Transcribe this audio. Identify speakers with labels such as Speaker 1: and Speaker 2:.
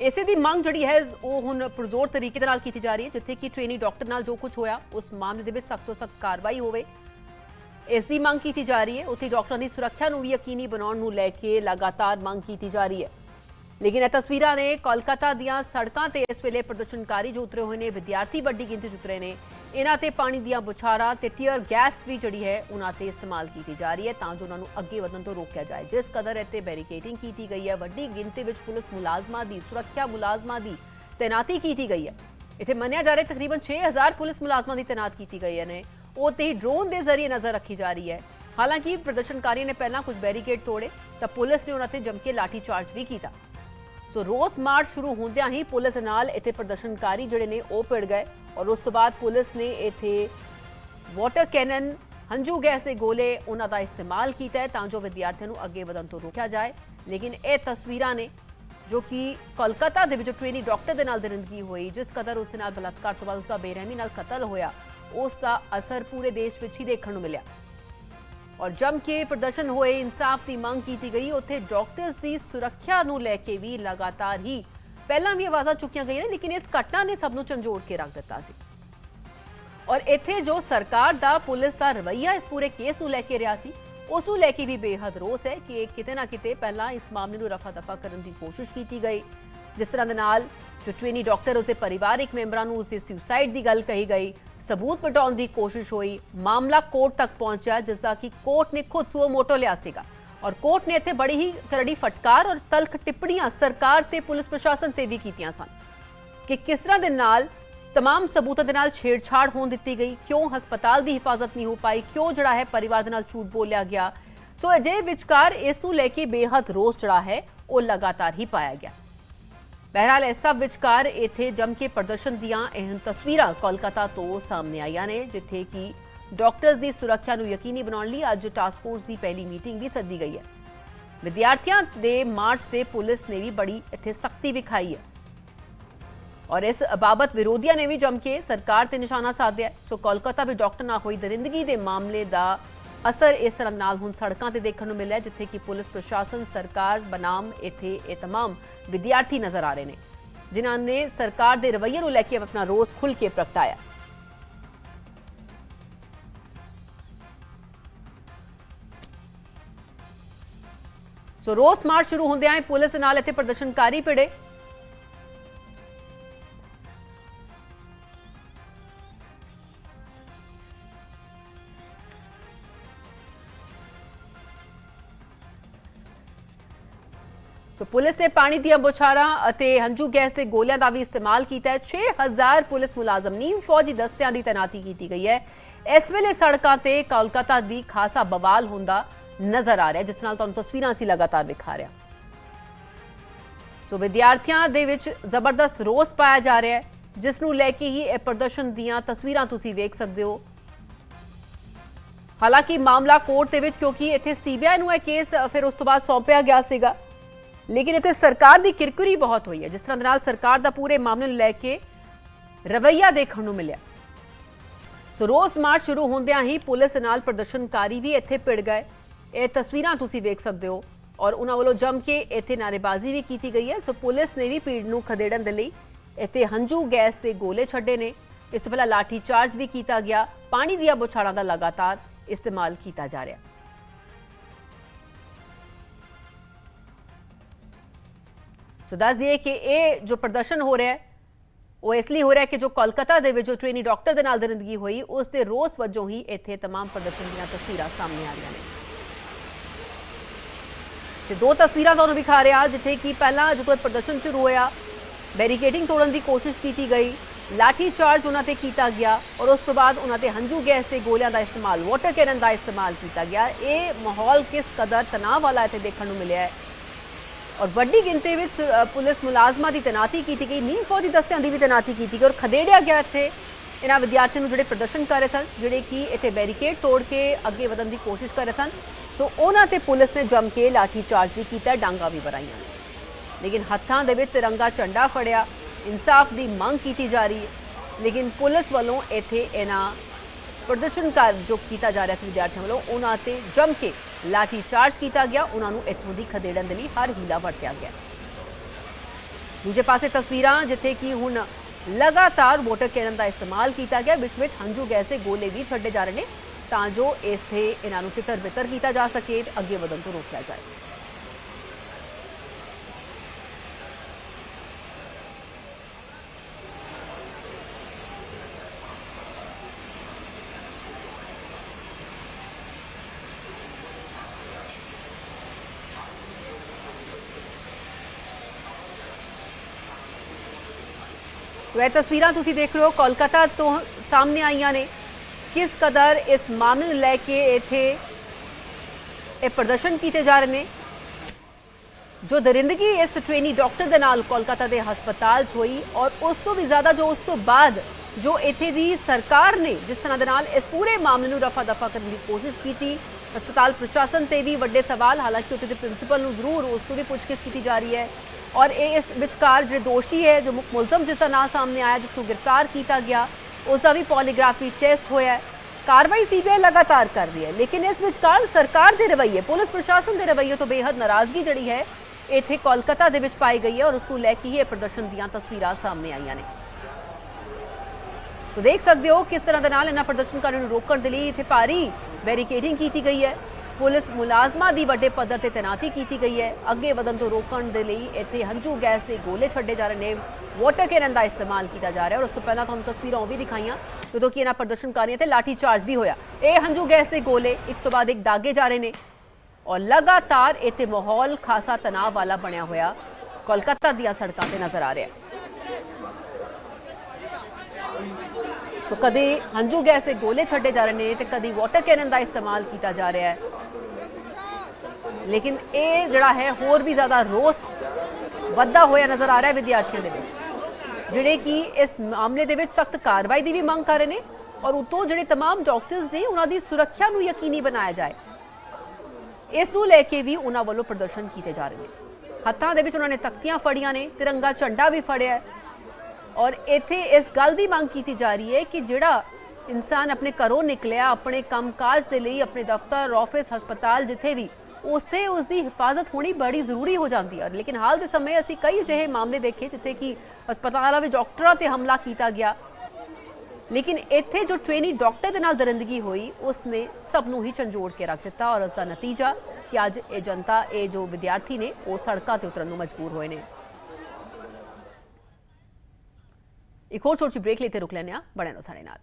Speaker 1: ਇਸੇ ਦੀ ਮੰਗ ਜਿਹੜੀ ਹੈ, ਉਹ ਹੁਣ ਪੁਰਜ਼ੋਰ ਤਰੀਕੇ ਦੇ ਨਾਲ ਕੀਤੀ ਜਾ ਰਹੀ ਹੈ, ਜਿੱਥੇ ਕਿ ਟ੍ਰੇਨੀ ਡਾਕਟਰ ਨਾਲ ਜੋ ਕੁਝ ਹੋਇਆ, ਉਸ ਮਾਮਲੇ ਦੇ ਵਿੱਚ ਸਖਤ ਤੋਂ ਸਖਤ ਕਾਰਵਾਈ ਹੋਵੇ। ਇਸ ਦੀ ਮੰਗ ਕੀਤੀ ਜਾ ਰਹੀ ਹੈ। ਉੱਥੇ ਡਾਕਟਰਾਂ ਦੀ ਸੁਰੱਖਿਆ ਨੂੰ ਵੀ ਯਕੀਨੀ ਬਣਾਉਣ ਨੂੰ ਲੈ ਕੇ ਲਗਾਤਾਰ ਮੰਗ ਕੀਤੀ ਜਾ ਰਹੀ ਹੈ। ਲੇਕਿਨ ਇਹ ਤਸਵੀਰਾਂ ਨੇ ਕੋਲਕਾਤਾ ਦੀਆਂ ਸੜਕਾਂ ਤੇ ਇਸ ਵੇਲੇ ਪ੍ਰਦਰਸ਼ਨਕਾਰੀ ਜੋ ਉਤਰੇ ਹੋਏ ਨੇ, ਵਿਦਿਆਰਥੀ ਵੱਡੀ ਗਿਣਤੀ ਉਤਰੇ ਨੇ। ਇਹਨਾਂ ਤੇ ਪਾਣੀ ਦੀਆਂ ਬੁਛਾਰਾਂ ਤੇ ਟੀਅਰ ਗੈਸ ਵੀ ਜਿਹੜੀ ਹੈ, ਉਹਨਾਂ ਤੇ ਇਸਤੇਮਾਲ ਕੀਤੀ ਜਾ ਰਹੀ ਹੈ ਤਾਂ ਜੋ ਉਹਨਾਂ ਨੂੰ ਅੱਗੇ ਵਧਣ ਤੋਂ ਰੋਕਿਆ ਜਾਏ। ਜਿਸ ਕਦਰ ਇੱਥੇ ਬੈਰੀਕੇਡਿੰਗ ਕੀਤੀ ਗਈ ਹੈ, ਵੱਡੀ ਗਿਣਤੀ ਵਿੱਚ ਪੁਲਿਸ ਮੁਲਾਜ਼ਮਾਂ ਦੀ, ਸੁਰੱਖਿਆ ਮੁਲਾਜ਼ਮਾਂ ਦੀ ਤੈਨਾਤੀ ਕੀਤੀ ਗਈ ਹੈ। ਇੱਥੇ ਮੰਨਿਆ ਜਾ ਰਿਹਾ ਤਕਰੀਬਨ 6000 ਪੁਲਿਸ ਮੁਲਾਜ਼ਮਾਂ ਦੀ ਤੈਨਾਤ ਕੀਤੀ ਗਈ ਨੇ। ਉਹ ਤੇ ਡਰੋਨ ਦੇ ਜ਼ਰੀਏ ਨਜ਼ਰ ਰੱਖੀ ਜਾ ਰਹੀ ਹੈ। ਹਾਲਾਂਕਿ ਪ੍ਰਦਰਸ਼ਨਕਾਰੀਆਂ ਨੇ ਪਹਿਲਾਂ ਕੁਝ ਬੈਰੀਕੇਡ ਤੋੜੇ ਤਾਂ ਪੁਲਿਸ ਨੇ ਉਹਨਾਂ ਤੇ ਜੰਮ ਕੇ ਲਾਠੀ ਚਾਰਜ ਵੀ ਕੀਤਾ। ਸੋ ਰੋਸ ਮਾਰਚ ਸ਼ੁਰੂ ਹੁੰਦਿਆਂ ਹੀ ਪੁਲਿਸ ਨਾਲ ਇੱਥੇ ਪ੍ਰਦਰਸ਼ਨਕਾਰੀ ਜਿਹੜੇ ਨੇ ਉਹ ਭਿੜ ਗਏ ਔਰ ਉਸ ਤੋਂ ਬਾਅਦ ਪੁਲਿਸ ਨੇ ਇੱਥੇ ਵਾਟਰ ਕੈਨਨ, ਹੰਝੂ ਗੈਸ ਦੇ ਗੋਲੇ ਉਹਨਾਂ ਦਾ ਇਸਤੇਮਾਲ ਕੀਤਾ ਹੈ ਤਾਂ ਜੋ ਵਿਦਿਆਰਥੀਆਂ ਨੂੰ ਅੱਗੇ ਵਧਣ ਤੋਂ ਰੋਕਿਆ ਜਾਏ। ਲੇਕਿਨ ਇਹ ਤਸਵੀਰਾਂ ਨੇ ਜੋ ਕਿ ਕੋਲਕਾਤਾ ਦੇ ਵਿੱਚ ਟ੍ਰੇਨੀ ਡਾਕਟਰ ਦੇ ਨਾਲ ਦਰਿੰਦਗੀ ਹੋਈ, ਜਿਸ ਕਦਰ ਉਸ ਨਾਲ ਬਲਾਤਕਾਰ ਤੋਂ ਬਾਅਦ ਉਸ ਦਾ ਬੇਰਹਿਮੀ ਨਾਲ ਕਤਲ ਹੋਇਆ, ਉਸ ਦਾ ਅਸਰ ਪੂਰੇ ਦੇਸ਼ ਵਿੱਚ ਹੀ ਦੇਖਣ ਨੂੰ ਮਿਲਿਆ। ਔਰ ਜਮ ਕੇ ਪ੍ਰਦਰਸ਼ਨ ਹੋਏ, ਇਨਸਾਫ ਦੀ ਮੰਗ ਕੀਤੀ ਗਈ। ਉੱਥੇ ਡਾਕਟਰਸ ਦੀ ਸੁਰੱਖਿਆ ਨੂੰ ਲੈ ਕੇ ਵੀ ਲਗਾਤਾਰ ਹੀ ਪਹਿਲਾਂ ਵੀ ਆਵਾਜ਼ਾਂ ਚੁੱਕੀਆਂ ਗਈਆਂ ਨੇ, ਲੇਕਿਨ ਇਸ ਘਟਨਾ ਨੇ ਸਭ ਨੂੰ ਝੰਜੋੜ ਕੇ ਰੱਖ ਦਿੱਤਾ ਸੀ। ਔਰ ਇੱਥੇ ਜੋ ਸਰਕਾਰ ਦਾ, ਪੁਲਿਸ ਦਾ ਰਵੱਈਆ ਇਸ ਪੂਰੇ ਕੇਸ ਨੂੰ ਲੈ ਕੇ ਰਿਹਾ ਸੀ, ਉਸ ਨੂੰ ਲੈ ਕੇ ਵੀ ਬੇਹੱਦ ਰੋਸ ਹੈ ਕਿ ਕਿਤੇ ਨਾ ਕਿਤੇ ਪਹਿਲਾਂ ਇਸ ਮਾਮਲੇ ਨੂੰ ਰਫਾ ਦਫਾ ਕਰਨ ਦੀ ਕੋਸ਼ਿਸ਼ ਕੀਤੀ ਗਈ। ਜਿਸ ਤਰ੍ਹਾਂ ਦੇ ਨਾਲ ਜੋ ਟ੍ਰੇਨੀ ਡਾਕਟਰ ਉਸਦੇ ਪਰਿਵਾਰਕ ਮੈਂਬਰਾਂ ਨੂੰ ਉਸਦੇ ਸੁਸਾਈਡ ਦੀ ਗੱਲ ਕਹੀ ਗਈ ਸਬੂਤ ਪਟਾਉਣ ਦੀ ਕੋਸ਼ਿਸ਼ ਹੋਈ ਮਾਮਲਾ ਕੋਰਟ ਤੱਕ ਪਹੁੰਚਿਆ ਜਿਸ ਦਾ ਕਿ ਕੋਰਟ ਨੇ ਖੁਦ ਸੂਓ ਮੋਟੋ ਲਿਆ ਸੀਗਾ ਔਰ ਕੋਰਟ ਨੇ ਇੱਥੇ ਬੜੀ ਹੀ ਕਰੜੀ ਫਟਕਾਰ ਔਰ ਤਲਖ ਟਿੱਪਣੀਆਂ ਸਰਕਾਰ ਤੇ ਪੁਲਿਸ ਪ੍ਰਸ਼ਾਸਨ ਤੇ ਵੀ ਕੀਤੀਆਂ ਸਨ ਕਿ ਕਿਸ ਤਰ੍ਹਾਂ ਦੇ ਨਾਲ तमाम ਸਬੂਤਾਂ ਦੇ ਨਾਲ ਛੇੜਛਾੜ ਹੋਣ ਦਿੱਤੀ ਗਈ ਕਿਉਂ ਹਸਪਤਾਲ ਦੀ ਹਿਫਾਜ਼ਤ ਨਹੀਂ ਹੋ ਪਾਈ ਕਿਉਂ ਜਿਹੜਾ ਹੈ ਪਰਿਵਾਰ ਦੇ ਨਾਲ ਝੂਠ ਬੋਲਿਆ ਗਿਆ ਸੋ ਅਜੇ ਵਿਚਕਾਰ ਇਸ ਨੂੰ ਲੈ ਕੇ ਬੇਹੱਦ ਰੋਸ ਜਿਹੜਾ ਹੈ ਉਹ ਲਗਾਤਾਰ ਹੀ ਪਾਇਆ ਗਿਆ ਬਹਰਾਲ, ਇਸ ਸਭ ਵਿਚਕਾਰ ਇੱਥੇ ਜਮ ਕੇ ਪ੍ਰਦਰਸ਼ਨ ਦੀਆਂ ਅਹਿਮ ਤਸਵੀਰਾਂ ਕੋਲਕਾਤਾ ਤੋਂ ਸਾਹਮਣੇ ਆਈਆਂ ਨੇ, ਜਿੱਥੇ ਕਿ ਡਾਕਟਰਸ ਦੀ ਸੁਰੱਖਿਆ ਨੂੰ ਯਕੀਨੀ ਬਣਾਉਣ ਲਈ ਅੱਜ ਟਾਸਕ ਫੋਰਸ ਦੀ ਪਹਿਲੀ ਮੀਟਿੰਗ ਵੀ ਸੱਦੀ ਗਈ ਹੈ। ਵਿਦਿਆਰਥੀਆਂ ਦੇ ਮਾਰਚ ਤੇ ਪੁਲਿਸ ਨੇ ਵੀ ਬੜੀ ਇੱਥੇ ਸਖਤੀ ਵਿਖਾਈ ਹੈ। ਔਰ ਇਸ ਬਾਬਤ ਵਿਰੋਧੀਆਂ ਨੇ ਵੀ ਜਮ ਕੇ ਸਰਕਾਰ ਤੇ ਨਿਸ਼ਾਨਾ ਸਾਧਿਆ ਸੋ ਕੋਲਕਾਤਾ ਵਿੱਚ ਡਾਕਟਰ ਨਾ ਹੋਈ ਦਰਿੰਦਗੀ ਦੇ ਮਾਮਲੇ ਦਾ ਅਸਰ ਇਸ ਤਰ੍ਹਾਂ ਨਾਲ ਹੁਣ ਸੜਕਾਂ ਤੇ ਦੇਖਣ ਨੂੰ ਮਿਲਿਆ ਹੈ, ਜਿੱਥੇ ਕਿ ਪੁਲਿਸ ਪ੍ਰਸ਼ਾਸਨ ਸਰਕਾਰ ਬਨਾਮ ਇੱਥੇ ਇਹ तमाम ਵਿਦਿਆਰਥੀ ਨਜ਼ਰ ਆ ਰਹੇ ਨੇ ਜਿਨ੍ਹਾਂ ਨੇ ਸਰਕਾਰ ਦੇ ਰਵੱਈਏ ਨੂੰ ਲੈ ਕੇ ਆਪਣਾ ਰੋਸ ਖੁੱਲ ਕੇ ਪ੍ਰਗਟਾਇਆ ਸੋ ਰੋਸ ਮਾਰਚ ਸ਼ੁਰੂ ਹੁੰਦਿਆਂ ਹੀ ਪੁਲਿਸ ਦੇ ਨਾਲ ਇੱਥੇ ਪ੍ਰਦਰਸ਼ਨਕਾਰੀ ਭਿੜੇ ਪੁਲਿਸ ਨੇ ਪਾਣੀ ਦੀਆਂ ਬੁਛਾਰਾਂ ਅਤੇ ਹੰਝੂ ਗੈਸ ਦੇ ਗੋਲਿਆਂ ਦਾ ਵੀ ਇਸਤੇਮਾਲ ਕੀਤਾ ਹੈ। 6000 ਪੁਲਿਸ ਮੁਲਾਜ਼ਮ ਨੀਮ ਫੌਜੀ ਦਸਤਿਆਂ ਦੀ ਤੈਨਾਤੀ ਕੀਤੀ ਗਈ ਹੈ। ਇਸ ਵੇਲੇ ਸੜਕਾਂ ਤੇ ਕੋਲਕਾਤਾ ਦੀ ਖਾਸਾ ਬਵਾਲ ਹੁੰਦਾ ਨਜ਼ਰ ਆ ਰਿਹਾ ਜਿਸ ਨਾਲ ਤੁਹਾਨੂੰ ਤਸਵੀਰਾਂ ਅਸੀਂ ਲਗਾਤਾਰ ਦਿਖਾ ਰਿਹਾ ਸੋ ਵਿਦਿਆਰਥੀਆਂ ਦੇ ਵਿੱਚ ਜ਼ਬਰਦਸਤ ਰੋਸ ਪਾਇਆ ਜਾ ਰਿਹਾ ਹੈ, ਜਿਸ ਨੂੰ ਲੈ ਕੇ ਹੀ ਇਹ ਪ੍ਰਦਰਸ਼ਨ ਦੀਆਂ ਤਸਵੀਰਾਂ ਤੁਸੀਂ ਵੇਖ ਸਕਦੇ ਹੋ। ਹਾਲਾਂਕਿ ਮਾਮਲਾ ਕੋਰਟ ਦੇ ਵਿੱਚ, ਕਿਉਂਕਿ ਇੱਥੇ ਸੀਬੀਆਈ ਨੂੰ ਇਹ ਕੇਸ ਫਿਰ ਉਸ ਤੋਂ ਬਾਅਦ ਸੌਂਪਿਆ ਗਿਆ ਸੀਗਾ। ਲੇਕਿਨ ਇੱਥੇ ਸਰਕਾਰ ਦੀ ਕਿਰਕੁਰੀ ਬਹੁਤ ਹੋਈ ਹੈ। ਜਿਸ ਤਰ੍ਹਾਂ ਦੇ ਨਾਲ ਸਰਕਾਰ ਦਾ ਪੂਰੇ ਮਾਮਲੇ ਨੂੰ ਲੈ ਕੇ ਰਵੱਈਆ ਦੇਖਣ ਨੂੰ ਮਿਲਿਆ। ਸੋ ਰੋਸ ਮਾਰਚ ਸ਼ੁਰੂ ਹੁੰਦਿਆਂ ਹੀ ਪੁਲਿਸ ਨਾਲ ਪ੍ਰਦਰਸ਼ਨਕਾਰੀ ਵੀ ਇੱਥੇ ਭਿੜ ਗਏ। ਇਹ ਤਸਵੀਰਾਂ ਤੁਸੀਂ ਵੇਖ ਸਕਦੇ ਹੋ ਔਰ ਉਹਨਾਂ ਵੱਲੋਂ ਜੰਮ ਕੇ ਇੱਥੇ ਨਾਰੇਬਾਜ਼ੀ ਵੀ ਕੀਤੀ ਗਈ ਹੈ। ਸੋ ਪੁਲਿਸ ਨੇ ਵੀ ਭੀੜ ਨੂੰ ਖਦੇੜਨ ਦੇ ਲਈ ਇੱਥੇ ਹੰਝੂ ਗੈਸ ਦੇ ਗੋਲੇ ਛੱਡੇ ਨੇ। ਇਸ ਤੋਂ ਪਹਿਲਾਂ ਲਾਠੀ ਚਾਰਜ ਵੀ ਕੀਤਾ ਗਿਆ। ਪਾਣੀ ਦੀਆਂ ਬੁਛਾੜਾਂ ਦਾ ਲਗਾਤਾਰ ਇਸਤੇਮਾਲ ਕੀਤਾ ਜਾ ਰਿਹਾ। ਸੋ ਦੱਸ ਦਈਏ ਕਿ ਇਹ ਜੋ ਪ੍ਰਦਰਸ਼ਨ ਹੋ ਰਿਹਾ ਹੈ ਉਹ ਇਸ ਲਈ ਹੋ ਰਿਹਾ ਹੈ ਕਿ ਜੋ ਕੋਲਕਾਤਾ ਦੇ ਵਿੱਚ ਜੋ ਟ੍ਰੇਨੀ ਡਾਕਟਰ ਦੇ ਨਾਲ ਦਰਿੰਦਗੀ ਹੋਈ ਉਸ ਦੇ ਰੋਸ ਵਜੋਂ ਹੀ ਇੱਥੇ तमाम ਪ੍ਰਦਰਸ਼ਨ ਦੀਆਂ ਤਸਵੀਰਾਂ ਸਾਹਮਣੇ ਆ ਰਹੀਆਂ ਨੇ ਤੇ ਦੋ ਤਸਵੀਰਾਂ ਤੁਹਾਨੂੰ ਵਿਖਾ ਰਿਹਾ ਜਿੱਥੇ ਕਿ ਪਹਿਲਾਂ ਜਦੋਂ ਇਹ ਪ੍ਰਦਰਸ਼ਨ ਸ਼ੁਰੂ ਹੋਇਆ ਬੈਰੀਕੇਡਿੰਗ ਤੋੜਨ ਦੀ ਕੋਸ਼ਿਸ਼ ਕੀਤੀ ਗਈ ਲਾਠੀ ਚਾਰਜ ਉਹਨਾਂ ਤੇ ਕੀਤਾ ਗਿਆ ਔਰ ਉਸ ਤੋਂ ਬਾਅਦ ਉਹਨਾਂ ਤੇ ਹੰਝੂ ਗੈਸ ਤੇ ਗੋਲਿਆਂ ਦਾ ਇਸਤੇਮਾਲ ਵਾਟਰ ਕੈਨਨ ਦਾ ਇਸਤੇਮਾਲ ਕੀਤਾ ਗਿਆ ਇਹ ਮਾਹੌਲ ਕਿਸ ਕਦਰ ਤਣਾਅ ਵਾਲਾ ਇੱਥੇ ਦੇਖਣ ਨੂੰ ਮਿਲਿਆ ਹੈ ਔਰ ਵੱਡੀ ਗਿਣਤੀ ਵਿੱਚ ਪੁਲਿਸ ਮੁਲਾਜ਼ਮਾਂ ਦੀ ਤੈਨਾਤੀ ਕੀਤੀ ਗਈ। ਨੀਮ ਫੌਜੀ ਦਸਤਿਆਂ ਦੀ ਵੀ ਤੈਨਾਤੀ ਕੀਤੀ ਗਈ ਔਰ ਖਦੇੜਿਆ ਗਿਆ ਇੱਥੇ। ਇਹਨਾਂ ਵਿਦਿਆਰਥੀਆਂ ਨੂੰ ਜਿਹੜੇ ਪ੍ਰਦਰਸ਼ਨ ਕਰ ਰਹੇ ਸਨ, ਜਿਹੜੇ ਕਿ ਇੱਥੇ ਬੈਰੀਕੇਡ ਤੋੜ ਕੇ ਅੱਗੇ ਵਧਣ ਦੀ ਕੋਸ਼ਿਸ਼ ਕਰ ਰਹੇ ਸਨ। ਸੋ ਉਹਨਾਂ ਤੇ ਪੁਲਿਸ ਨੇ ਜੰਮ ਕੇ ਲਾਠੀ ਚਾਰਜ ਵੀ ਕੀਤਾ, ਡਾਂਗਾ ਵੀ ਵਰਾਈਆਂ। ਲੇਕਿਨ ਹੱਥਾਂ ਦੇ ਵਿੱਚ ਤਿਰੰਗਾ ਝੰਡਾ ਫੜਿਆ। ਇਨਸਾਫ ਦੀ ਮੰਗ ਕੀਤੀ ਜਾ ਰਹੀ। ਹੈ ਲੇਕਿਨ ਪੁਲਿਸ ਵੱਲੋਂ ਇੱਥੇ ਇਹਨਾਂ ਪ੍ਰਦਰਸ਼ਨਕਾਰ ਜੋ ਕੀਤਾ ਜਾ ਰਿਹਾ ਸੀ ਵਿਦਿਆਰਥੀਆਂ ਵੱਲੋਂ, ਉਹਨਾਂ ਤੇ ਜੰਮ ਕੇ ਲਾਠੀ ਚਾਰਜ ਕੀਤਾ ਗਿਆ। ਉਹਨਾਂ ਨੂੰ ਇੱਥੋਂ ਦੀ ਖਦੇੜਨ ਦੇ ਲਈ ਹਰ ਹੀਲਾ ਵਰਤਿਆ ਗਿਆ। ਦੂਜੇ ਪਾਸੇ ਤਸਵੀਰਾਂ, ਜਿੱਥੇ ਕਿ ਹੁਣ ਲਗਾਤਾਰ ਵਾਟਰ ਕੈਨਨ ਦਾ ਇਸਤੇਮਾਲ ਕੀਤਾ ਗਿਆ, ਵਿੱਚ ਵਿੱਚ ਹੰਝੂ ਗੈਸ ਦੇ ਗੋਲੇ ਵੀ ਛੱਡੇ ਜਾ ਰਹੇ ਨੇ, ਤਾਂ ਜੋ ਇਸ ਤੇ ਇਹਨਾਂ ਨੂੰ ਤਿੱਤਰ ਬਿੱਤਰ ਕੀਤਾ ਜਾ ਸਕੇ, ਤੇ ਅੱਗੇ ਵਧਣ ਤੋਂ ਰੋਕਿਆ ਜਾਏ। ਸੋ ਤਸਵੀਰਾਂ ਤੁਸੀਂ ਦੇਖ ਰਹੇ ਹੋ ਕੋਲਕਾਤਾ ਤੋਂ ਸਾਹਮਣੇ ਆਈਆਂ ਨੇ ਕਿਸ ਕਦਰ ਇਸ ਮਾਮਲੇ ਨੂੰ ਲੈ ਕੇ ਇੱਥੇ ਇਹ ਪ੍ਰਦਰਸ਼ਨ ਕੀਤੇ ਜਾ ਰਹੇ ਨੇ ਜੋ ਦਰਿੰਦਗੀ ਇਸ ਟ੍ਰੇਨੀ ਡਾਕਟਰ ਦੇ ਨਾਲ ਕੋਲਕਾਤਾ ਦੇ ਹਸਪਤਾਲ 'ਚ ਹੋਈ ਔਰ ਉਸ ਤੋਂ ਵੀ ਜ਼ਿਆਦਾ ਜੋ ਉਸ ਤੋਂ ਬਾਅਦ ਜੋ ਇੱਥੇ ਦੀ ਸਰਕਾਰ ਨੇ ਜਿਸ ਤਰ੍ਹਾਂ ਦੇ ਨਾਲ ਇਸ ਪੂਰੇ ਮਾਮਲੇ ਨੂੰ ਰਫਾ ਦਫਾ ਕਰਨ ਦੀ ਕੋਸ਼ਿਸ਼ ਕੀਤੀ ਹਸਪਤਾਲ ਪ੍ਰਸ਼ਾਸਨ ਤੇ ਵੀ ਵੱਡੇ ਸਵਾਲ ਹਾਲਾਂਕਿ ਉੱਥੇ ਦੇ ਪ੍ਰਿੰਸੀਪਲ ਨੂੰ ਜ਼ਰੂਰ ਉਸ ਤੋਂ ਵੀ ਪੁੱਛਗਿੱਛ ਕੀਤੀ ਜਾ ਰਹੀ ਹੈ ਔਰ ਇਹ ਇਸ ਵਿਚਕਾਰ ਜਿਹੜੇ ਦੋਸ਼ੀ ਹੈ ਜੋ ਮੁਲਜ਼ਮ ਜਿਸ ਦਾ ਨਾਮ ਸਾਹਮਣੇ ਆਇਆ ਜਿਸ ਨੂੰ ਗ੍ਰਿਫਤਾਰ ਕੀਤਾ ਗਿਆ ਉਸ ਦਾ ਵੀ ਪੋਲੀਗ੍ਰਾਫੀ ਟੈਸਟ ਹੋਇਆ ਕਾਰਵਾਈ ਸੀਬੀਆਈ ਲਗਾਤਾਰ ਕਰ ਰਹੀ ਹੈ ਲੇਕਿਨ ਇਸ ਵਿਚਕਾਰ ਸਰਕਾਰ ਦੇ ਰਵੱਈਏ ਪੁਲਿਸ ਪ੍ਰਸ਼ਾਸਨ ਦੇ ਰਵਈਏ ਤੋਂ ਬੇਹੱਦ ਨਾਰਾਜ਼ਗੀ ਜਿਹੜੀ ਹੈ ਇੱਥੇ ਕੋਲਕਾਤਾ ਦੇ ਵਿੱਚ ਪਾਈ ਗਈ ਹੈ ਔਰ ਉਸ ਨੂੰ ਲੈ ਕੇ ਹੀ ਇਹ ਪ੍ਰਦਰਸ਼ਨ ਦੀਆਂ ਤਸਵੀਰਾਂ ਸਾਹਮਣੇ ਆਈਆਂ ਨੇ ਸੋ ਦੇਖ ਸਕਦੇ ਹੋ ਕਿਸ ਤਰ੍ਹਾਂ ਦੇ ਨਾਲ ਇਹਨਾਂ ਪ੍ਰਦਰਸ਼ਨਕਾਰੀਆਂ ਨੂੰ ਰੋਕਣ ਦੇ ਲਈ ਇੱਥੇ ਭਾਰੀ ਬੈਰੀਕੇਡਿੰਗ ਕੀਤੀ ਗਈ ਹੈ ਪੁਲਿਸ ਮੁਲਾਜ਼ਮਾਂ ਦੀ ਵੱਡੇ ਪੱਧਰ ਤੇ ਤੈਨਾਤੀ ਕੀਤੀ ਗਈ ਹੈ। ਅੱਗੇ ਵਧਣ ਤੋਂ ਰੋਕਣ ਦੇ ਲਈ ਇੱਥੇ ਹੰਝੂ ਗੈਸ ਦੇ ਗੋਲੇ ਛੱਡੇ ਜਾ ਰਹੇ ਨੇ। ਵਾਟਰ ਕੈਨਨ ਦਾ ਇਸਤੇਮਾਲ ਕੀਤਾ ਜਾ ਰਿਹਾ ਔਰ ਉਸ ਤੋਂ ਪਹਿਲਾਂ ਤੁਹਾਨੂੰ ਤਸਵੀਰਾਂ ਉਹ ਵੀ ਦਿਖਾਈਆਂ, ਜਦੋਂ ਕਿ ਇਹਨਾਂ ਪ੍ਰਦਰਸ਼ਨਕਾਰੀਆਂ ਤੇ ਲਾਠੀ ਚਾਰਜ ਵੀ ਹੋਇਆ। ਇਹ ਹੰਝੂ ਗੈਸ ਦੇ ਗੋਲੇ ਇੱਕ ਤੋਂ ਬਾਅਦ ਇੱਕ ਦਾਗੇ ਜਾ ਰਹੇ ਨੇ ਔਰ ਲਗਾਤਾਰ ਇੱਥੇ ਮਾਹੌਲ ਖਾਸਾ ਤਣਾਅ ਵਾਲਾ ਬਣਿਆ ਹੋਇਆ ਕੋਲਕਾਤਾ ਦੀਆਂ ਸੜਕਾਂ ਤੇ ਨਜ਼ਰ ਆ ਰਿਹਾ ਸੋ ਕਦੇ ਹੰਝੂ ਗੈਸ ਦੇ ਗੋਲੇ ਛੱਡੇ ਜਾ ਰਹੇ ਨੇ ਤੇ ਕਦੀ ਵਾਟਰ ਕੈਨਨ ਦਾ ਇਸਤੇਮਾਲ ਕੀਤਾ ਜਾ ਰਿਹਾ ਹੈ। ਲੇਕਿਨ ਇਹ ਜਿਹੜਾ ਹੈ ਹੋਰ ਵੀ ਜ਼ਿਆਦਾ ਰੋਸ ਵੱਧਦਾ ਹੋਇਆ ਨਜ਼ਰ ਆ ਰਿਹਾ ਹੈ ਵਿਦਿਆਰਥੀਆਂ ਦੇ ਵਿੱਚ ਜਿਹੜੇ ਕਿ ਇਸ ਮਾਮਲੇ ਦੇ ਵਿੱਚ ਸਖਤ ਕਾਰਵਾਈ ਦੀ ਵੀ ਮੰਗ ਕਰ ਰਹੇ ਨੇ ਔਰ ਉਤੋਂ ਜਿਹੜੇ तमाम ਡਾਕਟਰਸ ਨੇ ਉਹਨਾਂ ਦੀ ਸੁਰੱਖਿਆ ਨੂੰ ਯਕੀਨੀ ਬਣਾਇਆ ਜਾਏ ਇਸ ਨੂੰ ਲੈ ਕੇ ਵੀ ਉਹਨਾਂ ਵੱਲੋਂ ਪ੍ਰਦਰਸ਼ਨ ਕੀਤੇ ਜਾ ਰਹੇ ਨੇ ਹੱਥਾਂ ਦੇ ਵਿੱਚ ਉਹਨਾਂ ਨੇ ਤਖਤੀਆਂ ਫੜੀਆਂ ਨੇ ਤਿਰੰਗਾ ਝੰਡਾ ਵੀ ਫੜਿਆ ਹੈ ਔਰ ਇੱਥੇ ਇਸ ਗੱਲ ਦੀ ਮੰਗ ਕੀਤੀ ਜਾ ਰਹੀ ਹੈ ਕਿ ਜਿਹੜਾ ਇਨਸਾਨ ਆਪਣੇ ਘਰੋਂ ਨਿਕਲਿਆ ਆਪਣੇ ਕੰਮਕਾਜ ਦੇ ਲਈ ਆਪਣੇ ਦਫ਼ਤਰ ਆਫਿਸ ਹਸਪਤਾਲ ਜਿੱਥੇ ਵੀ ਉਸੇ ਉਸ ਦੀ ਹਿਫਾਜ਼ਤ ਹੋਣੀ ਬੜੀ ਜ਼ਰੂਰੀ ਹੋ ਜਾਂਦੀ ਹੈ। ਲੇਕਿਨ ਹਾਲ ਦੇ ਸਮੇਂ ਅਸੀਂ ਕਈ ਅਜਿਹੇ ਮਾਮਲੇ ਦੇਖੇ ਜਿੱਥੇ ਕਿ ਹਸਪਤਾਲਾਂ ਵਿੱਚ ਡਾਕਟਰਾਂ ਤੇ ਹਮਲਾ ਕੀਤਾ ਗਿਆ। ਲੇਕਿਨ ਇੱਥੇ ਜੋ ਟ੍ਰੇਨੀ ਡਾਕਟਰ ਦੇ ਨਾਲ ਦਰਿੰਦਗੀ ਹੋਈ, ਉਸਨੇ ਸਭ ਨੂੰ ਹੀ ਝੰਜੋੜ ਕੇ ਰੱਖ ਦਿੱਤਾ ਔਰ ਉਸ ਦਾ ਨਤੀਜਾ ਕਿ ਅੱਜ ਇਹ ਜਨਤਾ, ਇਹ ਜੋ ਵਿਦਿਆਰਥੀ ਨੇ, ਉਹ ਸੜਕਾਂ ਤੇ ਉਤਰਨ ਨੂੰ ਮਜਬੂਰ ਹੋਏ ਨੇ। ਇੱਕ ਹੋਰ ਛੋਟੀ ਬ੍ਰੇਕ ਲਈ ਤੇ ਰੁਕ ਲੈਂਦੇ ਆ ਬਣੇ ਰਹੋ ਸਾਡੇ ਨਾਲ।